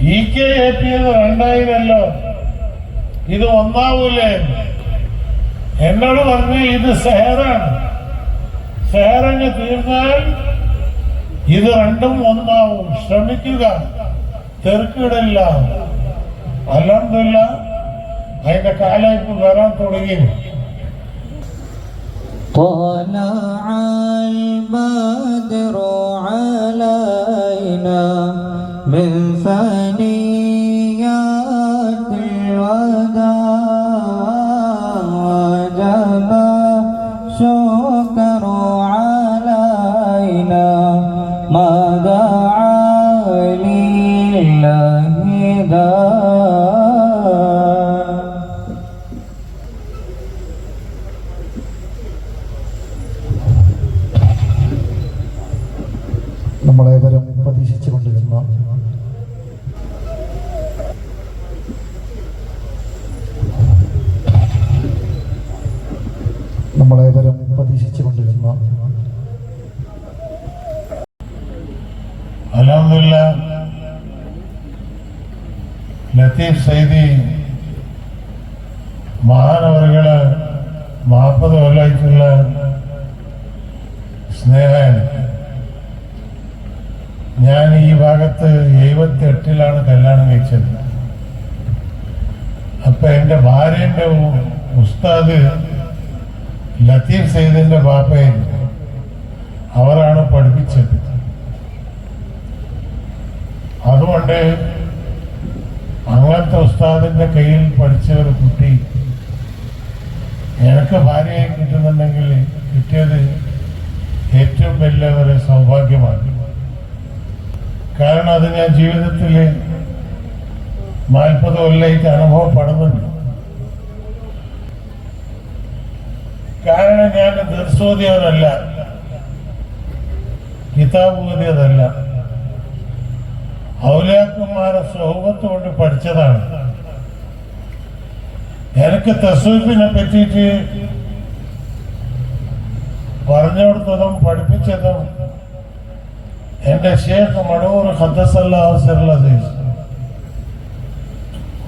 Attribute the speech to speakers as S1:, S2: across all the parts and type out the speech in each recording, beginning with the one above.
S1: E K A P എന്ന് രണ്ടായിരല്ലോ. ഇത് ഒന്നാവൂലേ? എന്നോട് പറഞ്ഞ ഇത് സെഹറാണ്. സെഹറങ്ങ് തീർന്നാൽ ഇത് രണ്ടും ഒന്നാവും. ശ്രമിക്കുക. തെറുക്കിടില്ല. അല്ലാന്നില്ല അതിന്റെ കാലയപ്പ് വരാൻ തുടങ്ങി. അലഹമില്ല ലത്തീഫ് സൈദി മഹാനവറുകൾ നാൽപ്പത് കൊല്ലമായിട്ടുള്ള സ്നേഹം. ഞാൻ ഈ ഭാഗത്ത് എഴുപത്തി എട്ടിലാണ് കല്യാണം കഴിച്ചത്. അപ്പൊ എന്റെ ഭാര്യന്റെ ഉ- ഉസ്താദ് ലത്തീഫ് സൈദിന്റെ ബാപ്പയായിരുന്നു. അവരാണ് പഠിപ്പിച്ചത്. അതുകൊണ്ട് അങ്ങനത്തെ ഉസ്താദിന്റെ കയ്യിൽ പഠിച്ച ഒരു കുട്ടി എനിക്ക് ഭാര്യയെ കിട്ടുന്നുണ്ടെങ്കിൽ കിട്ടിയത് ഏറ്റവും വലിയ ഒരു സൗഭാഗ്യമാണ്. കാരണം അത് ഞാൻ ജീവിതത്തിൽ നാൽപ്പത് കൊല്ലമായിട്ട് അനുഭവപ്പെടുന്നുണ്ട്. കാരണം ഞാൻ ദർശോദ്യവനല്ല കിതാബ് ഓതിയതല്ല. ഔലിയാക്കന്മാരെ സൗഹത്ത് കൊണ്ട് പഠിച്ചതാണ്. എനിക്ക് തസൂഫിനെ പറ്റിയിട്ട് പറഞ്ഞു കൊടുത്തതും പഠിപ്പിച്ചതും എന്റെ ഷേഖ് മടൂർ ഖദ്ദസല്ലാസ്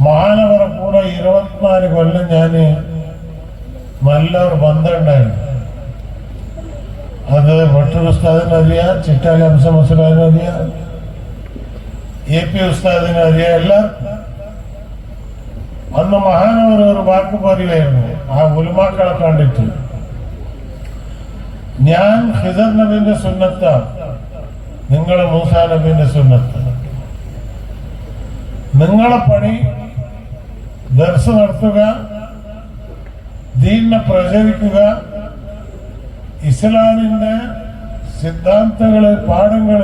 S1: മഹാനവർ കൂടെ ഇരുപത്തിനാല് കൊല്ലം ഞാൻ നല്ലൊരു ബന്ധമുണ്ടായിരുന്നു അത് ഭട്ടർ ഉസ്താദിനറിയാം ചിറ്റാലി അംസ മുസ്ലാദിനറിയാം എ പി ഉസ്താദിനറിയാം എല്ലാവർക്കും അന്ന് മഹാനവർ ഒരു വാക്ക് പറയുമായിരുന്നു ആ ഉലുമാക്കളെ കണ്ടിട്ട്. ഞാൻ ഹിദർ നബിന്റെ സുന്നത്താണ് നിങ്ങൾ മൂസാ നബിന്റെ സുന്നത്ത്. നിങ്ങളെ പണി ദർശ നടത്തുക ദീനിനെ പ്രചരിക്കുക ഇസ്ലാമിന്റെ സിദ്ധാന്തങ്ങൾ പാഠങ്ങൾ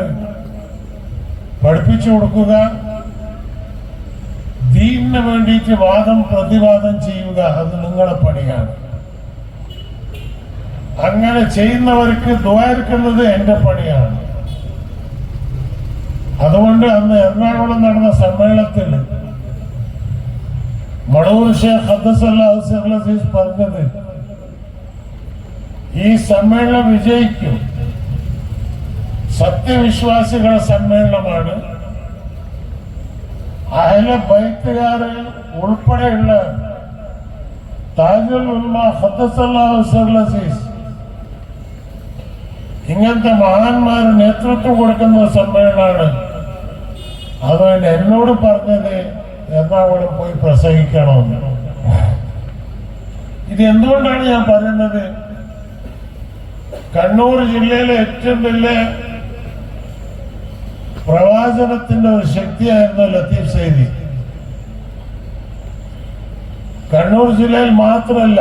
S1: പഠിപ്പിച്ചു കൊടുക്കുക. ദീനിന് വേണ്ടിയിട്ട് വാദം പ്രതിവാദം ചെയ്യുക അത് നിങ്ങളുടെ പണിയാണ്. അങ്ങനെ ചെയ്യുന്നവർക്ക് ദ്വാരക്കുന്നത് എന്റെ പണിയാണ്. അതുകൊണ്ട് അന്ന് എറണാകുളം നടന്ന സമ്മേളനത്തിൽ മടവൂർ ഷേഖ് അബ്ദുസല്ലാസ് പറഞ്ഞത് ഈ സമ്മേളനം വിജയിക്കും. സത്യവിശ്വാസികളുടെ സമ്മേളനമാണ്. അഹല ബൈത്തുകാര് ഉൾപ്പെടെയുള്ള ഇങ്ങനത്തെ മഹാന്മാർ നേതൃത്വം കൊടുക്കുന്ന സമ്മേളനമാണ്. അതുകൊണ്ട് എന്നോട് പറഞ്ഞത് എറണാകുളം പോയി പ്രസംഗിക്കണമെന്ന്. ഇത് എന്തുകൊണ്ടാണ് ഞാൻ പറയുന്നത്? കണ്ണൂർ ജില്ലയിലെ ഏറ്റവും വലിയ പ്രവാചനത്തിന്റെ ഒരു ശക്തിയായിരുന്നു ലത്തീഫ് സൈദി കണ്ണൂർ ജില്ലയിൽ മാത്രമല്ല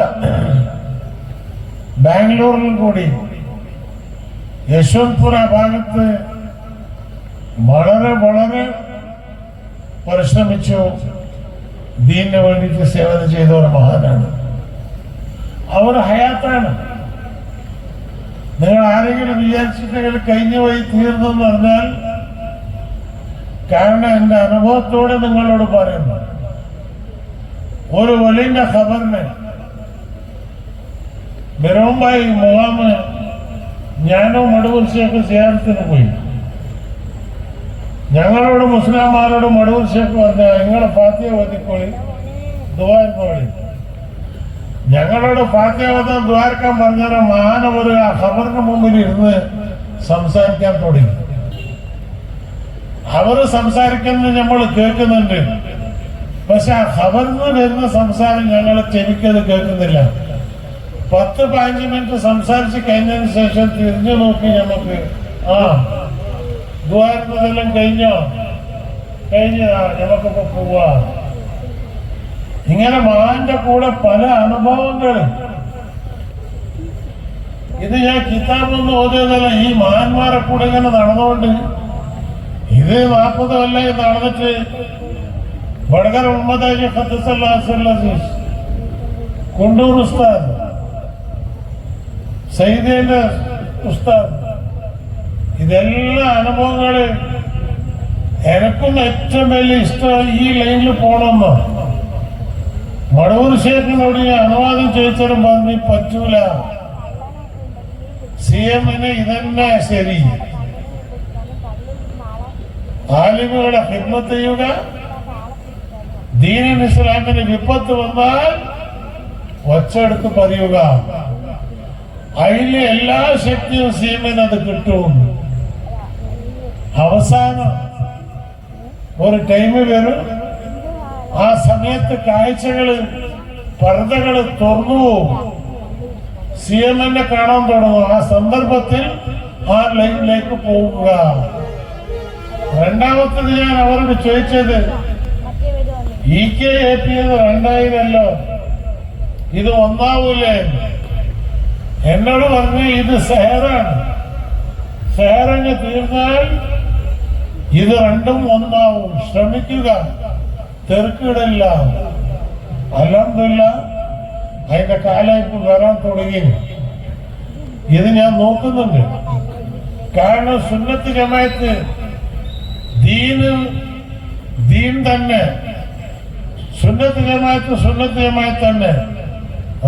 S1: ബാംഗ്ലൂരിൽ കൂടി യശ്വന്ത്പുര ഭാഗത്ത് വളരെ വളരെ പരിശ്രമിച്ചു ദീനിന് വേണ്ടിയിട്ട് സേവനം ചെയ്ത ഒരു മഹാനാണ്. അവർ ഹയാത്താണ്. നിങ്ങൾ ആരെങ്കിലും വിചാരിച്ചിട്ടുണ്ടെങ്കിൽ കഴിഞ്ഞു പോയി തീർന്നെന്ന് പറഞ്ഞാൽ കാരണം എന്റെ അനുഭവത്തോടെ നിങ്ങളോട് പറയുന്നു. ഒരു വലിയ ഖബറിന് ബിറോമ്പായി മുഖാമ് ഞാനും മടുവൂർ ഷേഖ് പോയി. ഞങ്ങളോട് മുസ്ലിംമാരോട് ഷേഖ് പറഞ്ഞ നിങ്ങളെ ഫാത്തിയ ഓതിക്കോളി ദുവാരിക്കോളി ഞങ്ങളോട് ഫാത്തിയ ദ്വാരക്കാൻ പറഞ്ഞാൽ മഹാനവർ ആ ഖബറിന് മുമ്പിൽ ഇരുന്ന് സംസാരിക്കാൻ തുടങ്ങി. അവർ സംസാരിക്കുന്നത് നമ്മൾ കേൾക്കുന്നുണ്ട്. പക്ഷെ ഖബറിൽ വരുന്ന സംസാരം ഞങ്ങൾ ചെവിക്കത് കേൾക്കുന്നില്ല. പത്ത് പതിനഞ്ച് മിനിറ്റ് സംസാരിച്ച് കഴിഞ്ഞതിന് ശേഷം തിരിഞ്ഞു നോക്കി നമുക്ക് ആ ദ്വാരുന്നതെല്ലാം കഴിഞ്ഞോ? കഴിഞ്ഞതാ നമുക്കൊക്കെ പോവാ. ഇങ്ങനെ മഹാന്റെ കൂടെ പല അനുഭവങ്ങൾ ഇത് ഞാൻ കിതാബൊന്നും ഓതിയതല്ല ഈ മഹാന്മാരെ കൂടെ ഇങ്ങനെ നടന്നുകൊണ്ട് ഇത് നാൽപ്പത് എന്ന് നടന്നിട്ട് വടകര ഉമ്മദാജി ഖദ്ദസല്ലാസ് കുണ്ടൂർ ഉസ്താദ് സൈദേന്റെ ഉസ്താദ് ഇതെല്ലാം അനുഭവങ്ങൾ എനക്കും ഏറ്റവും വലിയ ഇഷ്ടം ഈ ലൈനിൽ പോണമെന്നോ മടവൂർ ശേഖരനോട് ഞാൻ അനുവാദം ചോദിച്ചാലും പറഞ്ഞു പറ്റൂല. സി എമ്മിന് ഇതന്നെ ശരി. ആലിമുകളുടെ ഹിമ്മത്ത് ചെയ്യുക. ദീനൻ ഇസ്ലാമിന് വിപത്ത് വന്നാൽ ഒച്ചെടുത്ത് പറയുക അതിലെ എല്ലാ ശക്തിയും സീമിന് അത് കിട്ടും. അവസാനം ഒരു ടൈം വരും. ആ സമയത്ത് കാഴ്ചകൾ പർദ്ദകൾ തുറന്നു സി എം എന്നെ കാണാൻ തുടങ്ങും. ആ സന്ദർഭത്തിൽ ആ ലൈനിലേക്ക് പോവുക. രണ്ടാമത്തത് ഞാൻ അവരോട് ചോദിച്ചത് ഇ കെ എ പി എന്ന് രണ്ടായിരല്ലോ? ഇത് ഒന്നാവൂലേ? എന്നോട് പറഞ്ഞു ഇത് സെഹറാണ്. സെഹറങ്ങ് തീർന്നാൽ ഇത് രണ്ടും ഒന്നാവും. ശ്രമിക്കുക. തെറുക്കിടില്ല. അല്ലാന്നില്ല അതിന്റെ കാലായ്പ വരാൻ തുടങ്ങി. ഇത് ഞാൻ നോക്കുന്നുണ്ട്. കാരണം സുന്നത്ത് ജമായത്ത് ദീന് ദീൻ തന്നെ. സുന്നത്ത് ജമായത്ത് തന്നെ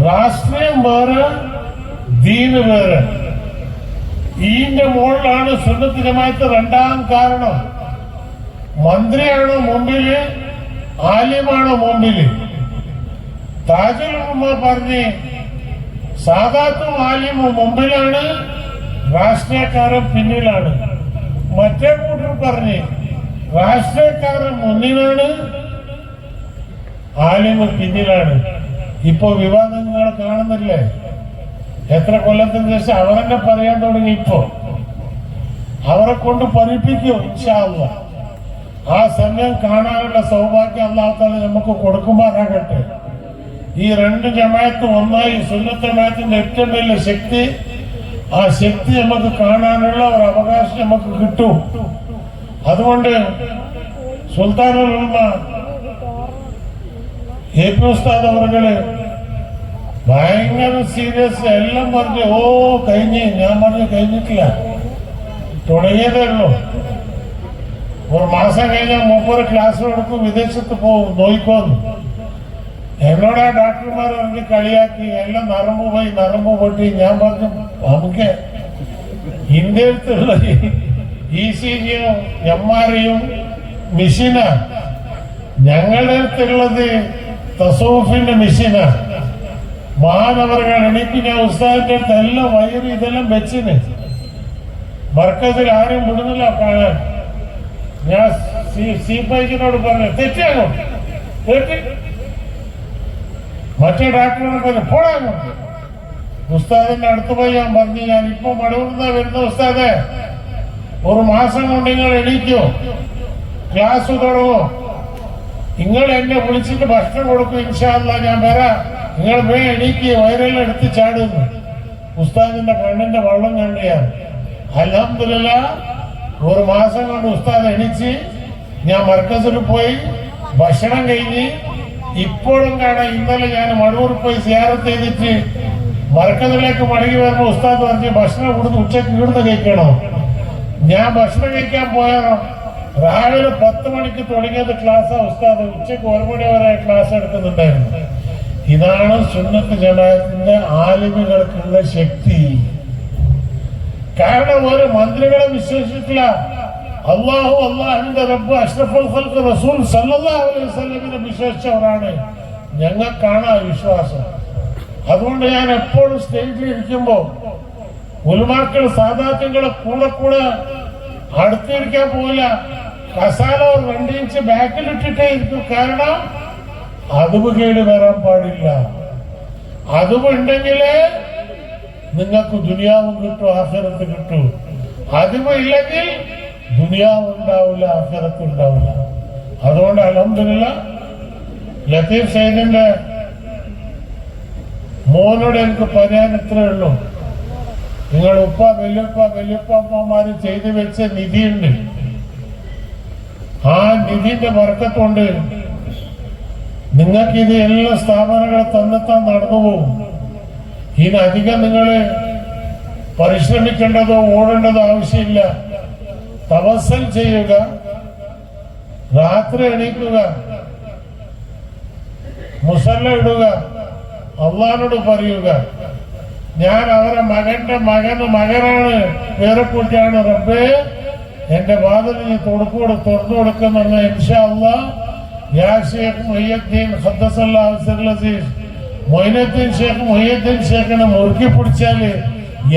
S1: രാഷ്ട്രീയം വേറെ ദീന് വേറെ. ഈന്റെ മുകളിലാണ് സുന്നത്ത് രണ്ടാം കാരണം. മന്ത്രിയാണ് മുമ്പിൽ ആലിമാണ് മുമ്പിൽ? താജുൽ പറഞ്ഞ് സാദാത്തും ആലിമും മുമ്പിലാണ് രാഷ്ട്രീയക്കാരൻ പിന്നിലാണ്. മറ്റേ കൂട്ടർ പറഞ്ഞ് രാഷ്ട്രീയക്കാരൻ മുന്നിലാണ് ആലിമ പിന്നിലാണ്. ഇപ്പൊ വിവാദങ്ങൾ കാണുന്നില്ലേ? എത്ര കൊല്ലത്തിന് ശേഷം അവരെന്നെ പറയാൻ തുടങ്ങി ഇപ്പോ? അവരെ കൊണ്ട് പഠിപ്പിക്കും ഇൻഷാല്ല ആ സമയം കാണാനുള്ള സൗഭാഗ്യം അല്ലാത്ത നമുക്ക് കൊടുക്കുമാറാകട്ടെ ഈ രണ്ട് ജമായത്തും ഒന്നായി സുന്നത്ത് ജമായത്തിന്റെ ഏറ്റവും വലിയ ശക്തി ആ ശക്തി നമുക്ക് കാണാനുള്ള ഒരു അവകാശം നമുക്ക് കിട്ടും. അതുകൊണ്ട് സുൽത്താനുള്ള എ പി ഉസ്താദ് അവർകൾ ഭയങ്കര സീരിയസ് എല്ലാം പറഞ്ഞു ഓ കഴിഞ്ഞ്. ഞാൻ പറഞ്ഞു കഴിഞ്ഞിട്ടില്ല. തുടങ്ങിയതേ ഉള്ളൂ. ഒരു മാസം കഴിഞ്ഞാൽ മൂപ്പര് ക്ലാസ് എടുക്കും വിദേശത്ത് പോകും നോയിക്കോന്ന് എന്നോട് ഡോക്ടർമാർ ഇറങ്ങി കളിയാക്കി എല്ലാം നറമ്പ് പോയി നറമ്പ് പൊട്ടി ഞാൻ പറഞ്ഞു നമുക്ക് ഇന്ത്യയിലുള്ള ഇ സി ജിയും എം ആർഐയും മെഷീനാണ് ഞങ്ങളുടെ അടുത്തുള്ളത് തസൂഫിന്റെ മെഷീനാണ് മഹാനവറുകൾ എനിക്ക് ഞാൻ ഉസ്താദിന്റെ അടുത്ത് എല്ലാം വയറ് ഇതെല്ലാം വെച്ചിന്. മർക്കസിൽ ആരും വിടുന്നില്ല കാണാൻ. ഞാൻ സി പൈക്കിനോട് പറഞ്ഞു തെറ്റാണോ തെറ്റി. മറ്റേ ഡോക്ടറിനോട് പറഞ്ഞു പോടാങ്ങോ ഉസ്താദിന്റെ അടുത്ത് പോയി ഞാൻ പറഞ്ഞു ഞാൻ ഇപ്പൊ മടവുന്ന വരുന്ന ഉസ്താദെ. ഒരു മാസം കൊണ്ട് നിങ്ങൾ എണീക്കോ? ക്ലാസ് തുടങ്ങോ? നിങ്ങൾ എന്നെ വിളിച്ചിട്ട് ഭക്ഷണം കൊടുക്കും ഇൻഷാല്ല ഞാൻ വരാം. നിങ്ങൾ പോയി എണീക്ക് വയറെല്ലാം എടുത്ത് ചാടുന്നു ഉസ്താദിന്റെ കണ്ണിന്റെ വെള്ളം കണ്ടിയാണ് അലഹമില്ല ഒരു മാസം കൊണ്ട് ഉസ്താദ് എണീച്ച് ഞാൻ മർക്കസിൽ പോയി ഭക്ഷണം കഴിഞ്ഞ് ഇപ്പോഴും കാണാം ഇന്നലെ ഞാൻ മടൂർ പോയി സിയാറത്ത് ചെയ്തിട്ട് മർക്കസിലേക്ക് മടങ്ങി വരുമ്പോൾ ഉസ്താദ് പറഞ്ഞ് ഭക്ഷണം ഇവിടുന്ന് ഉച്ചയ്ക്ക് ഇവിടുന്ന് കഴിക്കണോ? ഞാൻ ഭക്ഷണം കഴിക്കാൻ പോയാലോ? രാവിലെ പത്ത് മണിക്ക് തുടങ്ങിയത് ക്ലാസ് ഉസ്താദ്. ഉച്ചയ്ക്ക് ഒരു മണി വരെ ക്ലാസ് എടുക്കുന്നുണ്ടായിരുന്നു. ഇതാണ് സുന്നത്ത് ജനത്തിന്റെ ആലിമികൾക്കുള്ള ശക്തി. കാരണം ഒരു മന്ത്രികളെ വിശ്വസിച്ചിട്ടില്ല. അള്ളാഹു അള്ളാഹിന്റെ റബ്ബ് അഷ്റഫുൽ റസൂൽ സല്ലല്ലാഹു അലൈഹി വിശ്വസിച്ചവരാണ്. ഞങ്ങൾക്കാണ് ആ വിശ്വാസം. അതുകൊണ്ട് ഞാൻ എപ്പോഴും സ്റ്റേജിൽ ഇരിക്കുമ്പോൾ ഉൽമാക്കൾ സാധാത്യങ്ങളെ കൂടെ കൂടെ അടുത്തിരിക്കാൻ പോകില്ല കസാല ഒരു രണ്ട് ഇഞ്ച് ബാക്കിലിട്ടിട്ടേ ഇരിക്കും. കാരണം അതുവ് കേട് വരാൻ പാടില്ല. അതുവുണ്ടെങ്കിലേ നിങ്ങൾക്ക് ദുനിയാവും കിട്ടും ആഹരത്ത് കിട്ടും. അതിവ് ഇല്ലെങ്കിൽ ദുനിയാവ് ഉണ്ടാവില്ല ഉണ്ടാവില്ല. അതുകൊണ്ട് അലഹമില്ല ലത്തീഫ് സൈദിന്റെ മോനോട് എനിക്ക് പറയാൻ ഇത്രേ ഉള്ളൂ. നിങ്ങൾ ഉപ്പ വല്യപ്പ വല്യപ്പമ്മമാര് ചെയ്തു വെച്ച നിധിയുണ്ട്. ആ നിധിന്റെ വർക്കത്തുണ്ട്. നിങ്ങൾക്ക് ഇത് എല്ലാ സ്ഥാപനങ്ങളെ തന്നെത്താൻ നടന്നു പോകും ഇതിനധികം നിങ്ങൾ പരിശ്രമിക്കേണ്ടതോ ഓടേണ്ടതോ ആവശ്യമില്ല. തപസ്സൽ ചെയ്യുക. രാത്രി എണീക്കുക. മുസല്ല ഇടുക. അള്ളഹാനോട് പറയുക. ഞാൻ അവരെ മകന്റെ മകന് മകനാണ്. വേറെ കുട്ടിയാണ് റബ്ബേ. എന്റെ വാതിൽ നീ തുറക്കോട് തുറന്നു കൊടുക്കുന്ന ഇൻഷാ അള്ളാ യാ ഷേഖ് മൊയ്യുദ്ദീൻ ഷേഖിനെ മുറുക്കി പിടിച്ചാൽ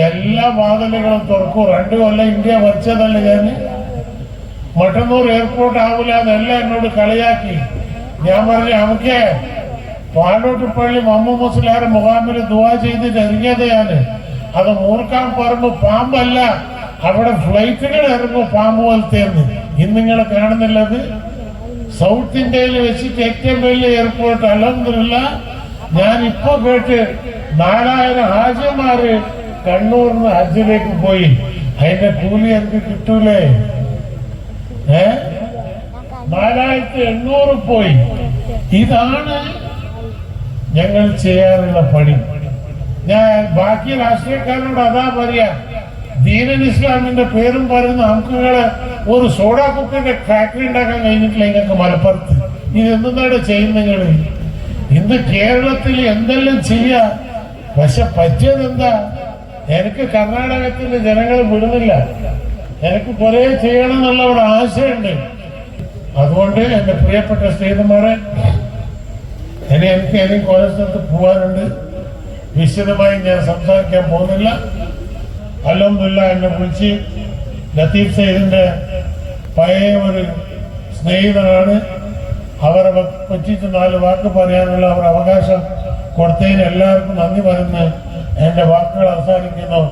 S1: എല്ലാ വാതിലുകളും തുറക്കും. രണ്ടു കൊല്ലം ഇന്ത്യ വരച്ചതല്ല ഞാൻ? മട്ടന്നൂർ എയർപോർട്ട് ആവില്ല എന്നെല്ലാം എന്നോട് കളിയാക്കി. ഞാൻ പറഞ്ഞു നമുക്ക് പാലോട്ട് പള്ളി മമ്മ മുസ്ലാറ് മുഖാമിൽ ദുവാ ചെയ്ത് ചെറിയതയാണ് അത് മൂർക്കാൻ പറമ്പ് പാമ്പല്ല അവിടെ ഫ്ലൈറ്റുകൾ ഇറങ്ങും പാമ്പ് പോലത്തേന്ന് ഇന്ന് നിങ്ങൾ കാണുന്നില്ലത് സൗത്ത് ഇന്ത്യയിൽ വെച്ചിട്ട് ഏറ്റവും വലിയ എയർപോർട്ട് അലഹമില്ല ഞാൻ ഇപ്പൊ കേട്ട് നാലായിരം ഹാജിമാര് കണ്ണൂരിന്ന് ഹജ്ജിലേക്ക് പോയി. അതിന്റെ കൂലി എനിക്ക് കിട്ടൂലേ? ഏ? നാലായിരത്തി എണ്ണൂറ് പോയി. ഇതാണ് ഞങ്ങൾ ചെയ്യാറുള്ള പണി. ഞാൻ ബാക്കി രാഷ്ട്രീയക്കാരോട് അതാ പറയാ ദീനൻ ഇസ്ലാമിന്റെ പേരും പറയുന്ന നമുക്ക് ഒരു സോഡാ കുക്കറിന്റെ ഫാക്ടറി ഉണ്ടാക്കാൻ കഴിഞ്ഞിട്ടില്ല നിങ്ങൾക്ക് മലപ്പുറത്ത്. ഇത് എന്താണ് ചെയ്യുന്ന ഇന്ന് കേരളത്തിൽ എന്തെല്ലാം ചെയ്യാ? പക്ഷെ പറ്റിയത് എന്താ? എനിക്ക് കർണാടകത്തിന്റെ ജനങ്ങൾ വിടുന്നില്ല. എനിക്ക് കുറെ ചെയ്യണം എന്നുള്ള ഒരു ആശയുണ്ട് അതുകൊണ്ട് എന്റെ പ്രിയപ്പെട്ട സ്ത്രീതന്മാരെ ഇനി എനിക്ക് ഏതെങ്കിലും സ്ഥലത്ത് പോകാനുണ്ട് വിശദമായി ഞാൻ സംസാരിക്കാൻ പോകുന്നില്ല. അലഹമില്ല എന്നെ വിളിച്ച്. ലത്തീഫ് സൈദിന്റെ പഴയ ഒരു സ്നേഹിതനാണ്. അവരെ പറ്റിച്ച് നാല് വാക്ക് പറയാനുള്ള അവർ അവകാശം കൊടുത്തതിന് എല്ലാവർക്കും നന്ദി പറയുന്ന. എന്റെ വാക്കുകൾ അവസാനിക്കുന്നു.